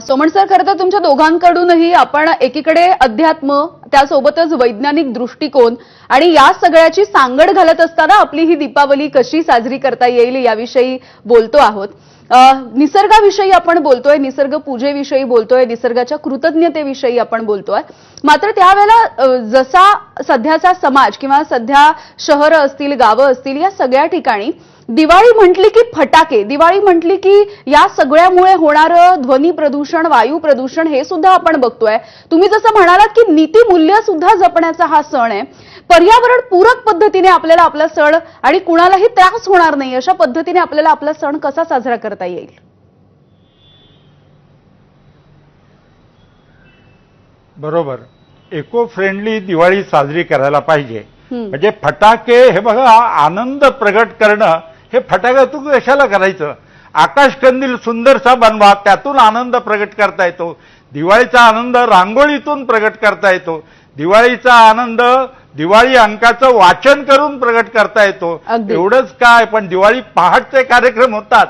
Soman sir खरं तर तुमच्या दोघांकडूनही आपण एकीकडे अध्यात्म त्यासोबतच वैज्ञानिक दृष्टिकोन आणि या सगळ्याची सांगड घालत असताना आपली ही दीपावली कशी साजरी करता येईल याविषयी बोलतो आहोत. निसर्गाविषयी आपण बोलतोय निसर्ग पूजेविषयी बोलतोय निसर्गाच्या कृतज्ञतेविषयी आपण बोलतोय. मात्र त्यावेळेला जसा सध्याचा समाज किंवा सध्या शहरं असतील गावं असतील या सगळ्या ठिकाणी दिवाळी म्हटली की फटाके. दिवाळी म्हटली की या सगळ्यामुळे होणारं ध्वनी प्रदूषण वायू प्रदूषण हे सुद्धा आपण बघतोय. तुम्ही जसं म्हणालात की नीतिमूल्य सुद्धा जपण्याचा हा सण आहे. पर्यावरण पूरक पद्धतीने आपल्याला आपला सण आणि कुणालाही त्रास होणार नाही अशा पद्धतीने आपल्याला आपला सण कसा साजरा करता येईल? बरोबर. इको फ्रेंडली दिवाळी साजरी करायला पाहिजे. म्हणजे फटाके हे बघा आनंद प्रगट करणं हे फटाक्यातून कशाला करायचं? आकाशकंदील सुंदरसा बनवा त्यातून आनंद प्रगट करता येतो. दिवाळीचा आनंद रांगोळीतून प्रगट करता येतो. दिवाळीचा आनंद दिवाळी अंकाचं वाचन करून प्रगट करता येतो. एवढंच काय पण दिवाळी पहाटचे कार्यक्रम होतात.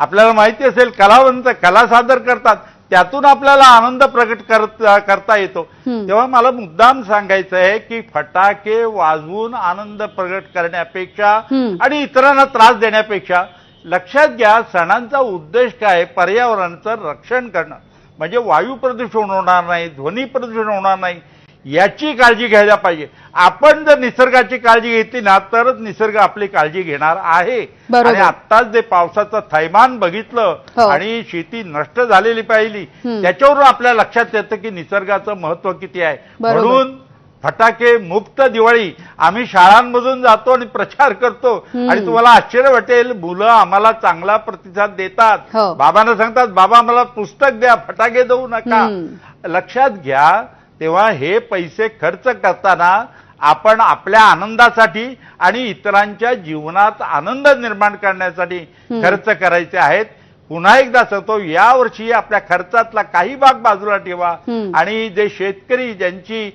आपल्याला माहिती असेल कलावंत कला सादर करतात. त्यातून आपल्याला आनंद प्रगट करत- करता येतो. तेव्हा मला मुद्दाम सांगायचं आहे की फटाके वाजवून आनंद प्रगट करण्यापेक्षा. आणि इतरांना त्रास देण्यापेक्षा लक्षात घ्या सणांचा उद्देश काय पर्यावरणाचं रक्षण करणं म्हणजे वायू प्रदूषण होणार नाही ध्वनी प्रदूषण होणार नाही याची काळजी घ्यायला पाहिजे आपण जर निसर्गाची काळजी घेतली ना तरच निसर्ग आपली काळजी घेणार आहे. आणि आत्ताच जे पावसाचं थैमान बघितलं हो. आणि शेती नष्ट झालेली पाहिली. त्याच्यावरून आपल्या लक्षात येतं की निसर्गाचं महत्त्व किती आहे. म्हणून फटाके मुक्त दिवाळी आम्ही शाळांमधून जातो आणि प्रचार करतो. आणि तुम्हाला आश्चर्य वाटेल मुलं आम्हाला चांगला प्रतिसाद देतात हो. बाबांना सांगतात बाबा मला पुस्तक द्या फटाके देऊ नका. लक्षात घ्या तेव्हा हे पैसे खर्च करताना आपण आपल्या आनंदासाठी आणि इतरांच्या जीवनात आनंद निर्माण करण्यासाठी. खर्च करायचे आहेत पुन्हा एकदा सांगतो यावर्षी आपल्या खर्चातला काही भाग बाजूला ठेवा. आणि जे शेतकरी ज्यांची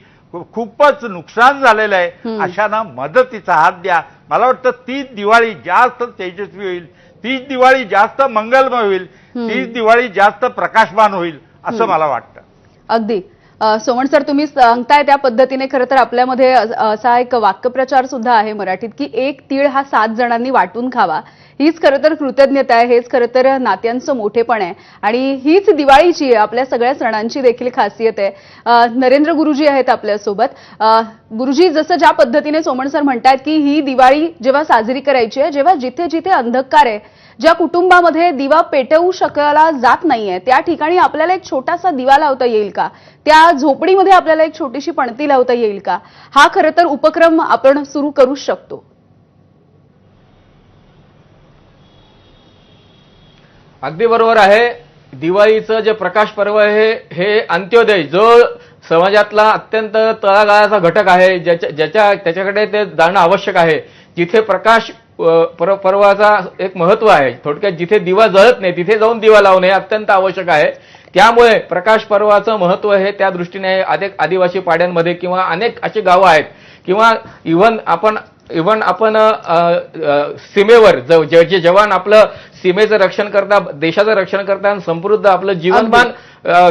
खूपच नुकसान झालेलं आहे. अशांना मदतीचा हात द्या मला वाटतं तीच दिवाळी जास्त तेजस्वी होईल तीच दिवाळी जास्त मंगलमय होईल. तीच दिवाळी जास्त प्रकाशमान होईल असं. मला वाटतं अगदी सोमण सर तुम्ही सांगताय त्या पद्धतीने खरं तर आपल्यामध्ये असा एक वाक्यप्रचार सुद्धा आहे मराठीत की एक तीळ हा सात जणांनी वाटून खावा. हीच खरं तर कृतज्ञता आहे हेच खरं तर नात्यांचं मोठेपण आहे. आणि हीच दिवाळीची आहे, आपल्या सगळ्या सणांची देखील खासियत आहे. नरेंद्र गुरुजी आहेत आपल्यासोबत. गुरुजी जसं ज्या पद्धतीने सोमण सर म्हणतायत की ही दिवाळी जेव्हा साजरी करायची आहे जेव्हा जिथे जिथे अंधकार आहे ज्या कुटुंबामध्ये दिवा पेटवू शकला जात नाहीये त्या ठिकाणी आपल्याला एक छोटासा दिवा लावता येईल का? त्या झोपडीमध्ये आपल्याला एक छोटीशी पणती लावता येईल का? हा खरं तर उपक्रम आपण सुरू करू शकतो. अगदी बरोबर आहे. दिवाळीचं जे प्रकाश पर्व आहे हे अंत्योदय जो समाजातला अत्यंत तळागाळाचा घटक आहे ज्याच्या ज्याच्या त्याच्याकडे ते जाणं आवश्यक आहे. जिथे प्रकाश अ, पर्व पर्वाचा एक महत्त्व आहे. थोडक्यात जिथे दिवा जळत नाही तिथे जाऊन दिवा लावणे हे अत्यंत आवश्यक आहे. त्यामुळे प्रकाश पर्वाचं महत्त्व हे त्या दृष्टीने अनेक आदिवासी पाड्यांमध्ये किंवा अनेक अशी गावं आहेत. किंवा इव्हन आपण इव्हन आपण सीमेवर ज- जवान आपलं सीमेचं रक्षण करतात देशाचं रक्षण करतात आणि समृद्ध आपलं जीवनमान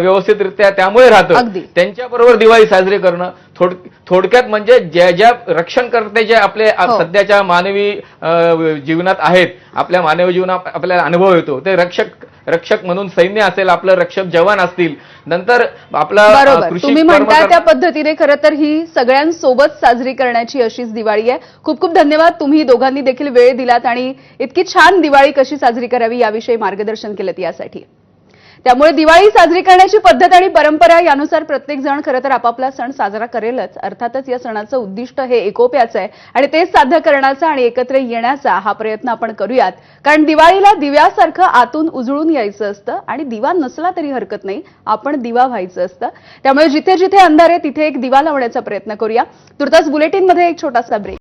व्यवस्थितरित्या त्यामुळे राहतं. त्यांच्याबरोबर दिवाळी साजरी करणं थोड थोडक्यात म्हणजे ज्या ज्या रक्षणकर्ते जे आपले हो. सध्याच्या मानवी जीवनात आहेत आपल्या मानवी जीवनात आपल्याला अनुभव येतो. ते रक्षक रक्षक म्हणून सैन्य असेल आपलं रक्षक जवान असतील. नंतर आपला तुम्ही करणं- त्या पद्धतीने खरं तर ही सगळ्यांसोबत साजरी करण्याची अशीच दिवाळी आहे. खूप खूप धन्यवाद. तुम्ही दोघांनी देखील वेळ दिलात आणि इतकी छान दिवाळी कशी साजरी करावी याविषयी मार्गदर्शन केलं यासाठी. त्यामुळे दिवाळी साजरी करण्याची पद्धत आणि परंपरा यानुसार प्रत्येक जण खरं तर आपापला सण साजरा करेलच. अर्थातच या सणाचं उद्दिष्ट हे एकोप्याचं आहे आणि तेच साध्य करण्याचा आणि एकत्र येण्याचा हा प्रयत्न आपण करूयात. कारण दिवाळीला दिव्यासारखं आतून उजळून यायचं असतं आणि दिवा नसला तरी हरकत नाही. आपण दिवा व्हायचं असतं. त्यामुळे जिथे जिथे अंधार आहे तिथे एक दिवा लावण्याचा प्रयत्न करूया. तुर्तास बुलेटिनमध्ये एक छोटासा ब्रेक